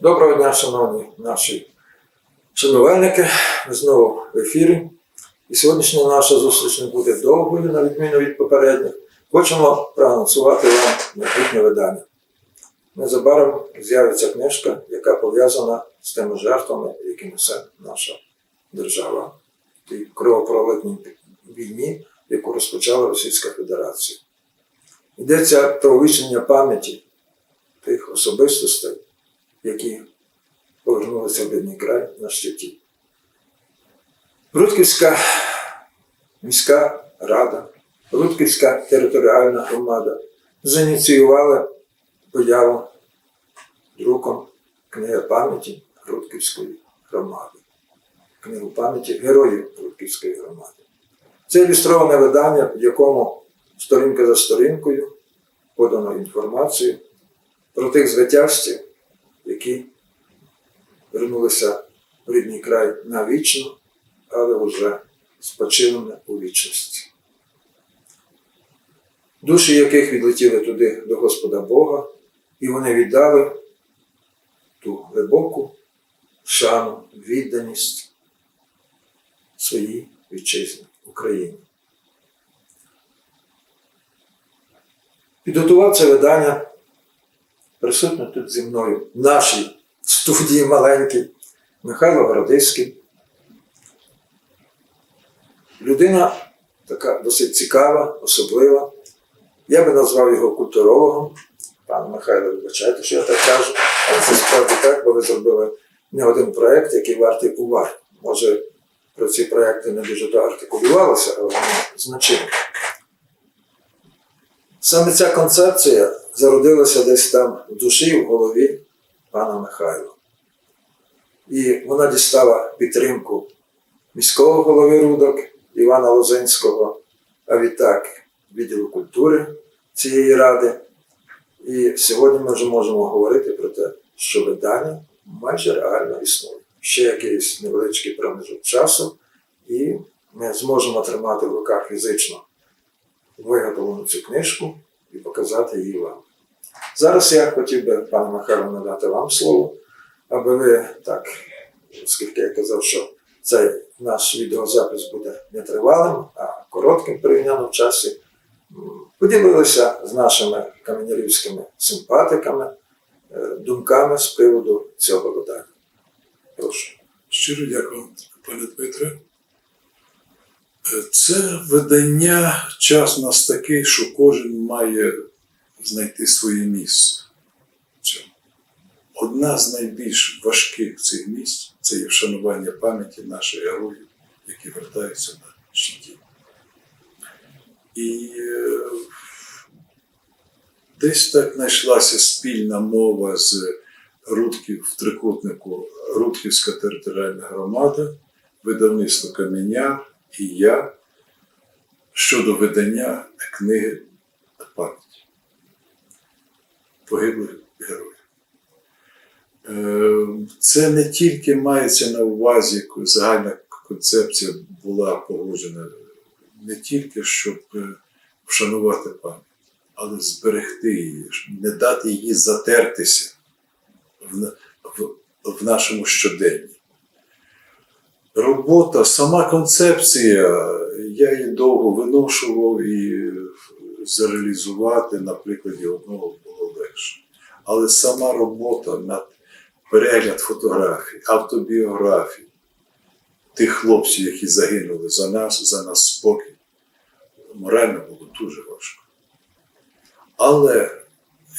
Доброго дня, шановні наші шанувальники. Ми знову в ефірі. І сьогоднішня наша зустріч не буде довгою, на відміну від попередніх. Хочемо проанонсувати вам майбутнє видання. Незабаром з'явиться книжка, яка пов'язана з тими жертвами, які несе наша держава в тій кровопролитній війні, яку розпочала Російська Федерація. Йдеться про увічнення пам'яті тих особистостей, які повернулися в рідний край на щиті. Рудківська міська рада, Рудківська територіальна громада зініціювали появу друком книги пам'яті Рудківської громади, книгу пам'яті героїв Рудківської громади. Це ілюстроване видання, в якому сторінка за сторінкою подано інформацію про тих звитязців, які вернулися в рідний край навічно, але вже спочинені у вічності. Душі яких відлетіли туди до Господа Бога, і вони віддали ту глибоку шану, відданість своїй вітчизні Україні. Підготував це видання присутньо тут зі мною в нашій студії маленькій Михайло Городиський. Людина така досить цікава, особлива. Я би назвав його культурологом. Пане Михайло, вибачайте, що я так кажу, але це справді так, бо ви зробили не один проєкт, який вартий уваги. Може, про ці проєкти не дуже доартикулювалося, але вони значимі. Саме ця концепція зародилася десь там в душі, в голові пана Михайла. І вона дістала підтримку міського голови Рудок Івана Лозинського, а відтак відділу культури цієї ради. І сьогодні ми вже можемо говорити про те, що видання майже реально існує. Ще якийсь невеличкий проміжок часу, і ми зможемо тримати в руках фізично виготовлену цю книжку і показати її вам. Зараз я хотів би, пане Михайло, надати вам слово, аби ви так, оскільки я казав, що цей наш відеозапис буде не тривалим, а коротким порівняно в часі, поділилися з нашими каменярівськими симпатиками, е, думками з приводу цього видання. Прошу. Щиро дякую, пане Дмитре. Е, Це видання час нас такий, що кожен має знайти своє місце. Одна з найбільш важких цих місць це є вшанування пам'яті наших героїв, які вертаються на щиті. І е, десь так знайшлася спільна мова з Рудків в трикутнику Рудківська територіальна громада, видавництво Каменя і я щодо видання книги пам'яті погиблих героїв. Е, Це не тільки мається на увазі загальна концепція була погоджена не тільки щоб е, вшанувати пам'ять, але зберегти її, не дати їй затертися в, в, в нашому щоденні. Робота, сама концепція, я її довго виношував і зареалізувати на прикладі одного було. Але сама робота над перегляд фотографій, автобіографій тих хлопців, які загинули за нас, за нас спокій, морально було дуже важко. Але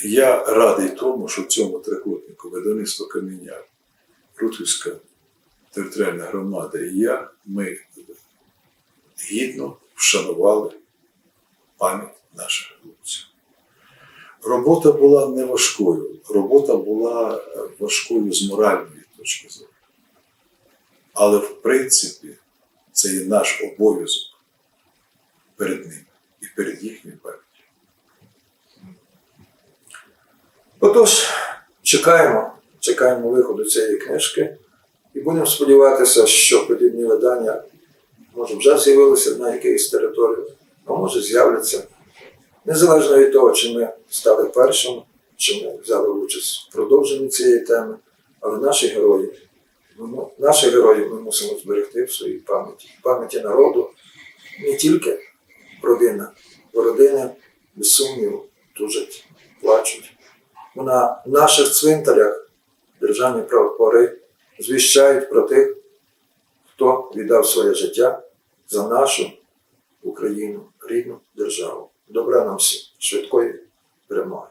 я радий тому, що в цьому трикутнику видавництво Каменя, Рутівська територіальна громада і я, ми гідно вшанували пам'ять наших хлопців. Робота була не важкою, робота була е, важкою з моральної точки зору. Але в принципі це є наш обов'язок перед ними і перед їхньою пам'яттю. Отож, чекаємо, чекаємо виходу цієї книжки і будемо сподіватися, що подібні видання може вже з'явилися на якихось територіях, а може з'являться. Незалежно від того, чи ми стали першим, чи ми взяли участь в продовженні цієї теми, Але наші герої, ми му- наших героїв ми мусимо зберегти в своїй пам'яті, пам'яті народу не тільки родина, бо родини, без сумніву, тужать, плачуть. Бо на наших цвинтарях державні прапори звіщають про тих, хто віддав своє життя за нашу Україну, рідну державу. Добра нам всім, швидкої перемоги.